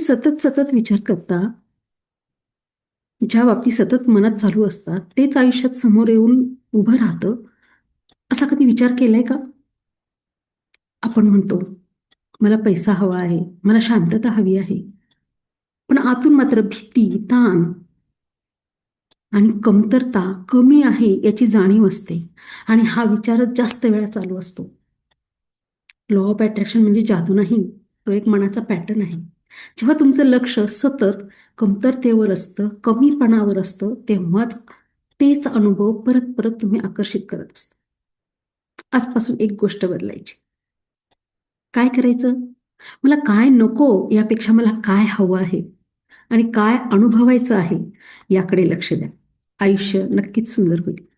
सतत सतत विचार करता ज्या बाबतीत सतत मनात चालू असतात तेच आयुष्यात समोर येऊन उभं राहतं असा कधी विचार केलाय का? आपण म्हणतो मला पैसा हवा आहे मला शांतता हवी आहे. पण आतून मात्र भीती ताण आणि कमतरता कमी आहे याची जाणीव असते आणि हा विचारच जास्त वेळा चालू असतो. लॉ ऑफ अट्रॅक्शन म्हणजे जादू नाही तो एक मनाचा पॅटर्न आहे. जेव्हा तुमचं लक्ष सतत कमतरतेवर असतं कमीपणावर असतं तेव्हाच तेच अनुभव परत परत तुम्ही आकर्षित करत असता. आजपासून एक गोष्ट बदलायची. काय करायचं? मला काय नको यापेक्षा मला काय हवं आहे? आणि काय अनुभवायचं आहे? याकडे लक्ष द्या. आयुष्य नक्कीच सुंदर होईल.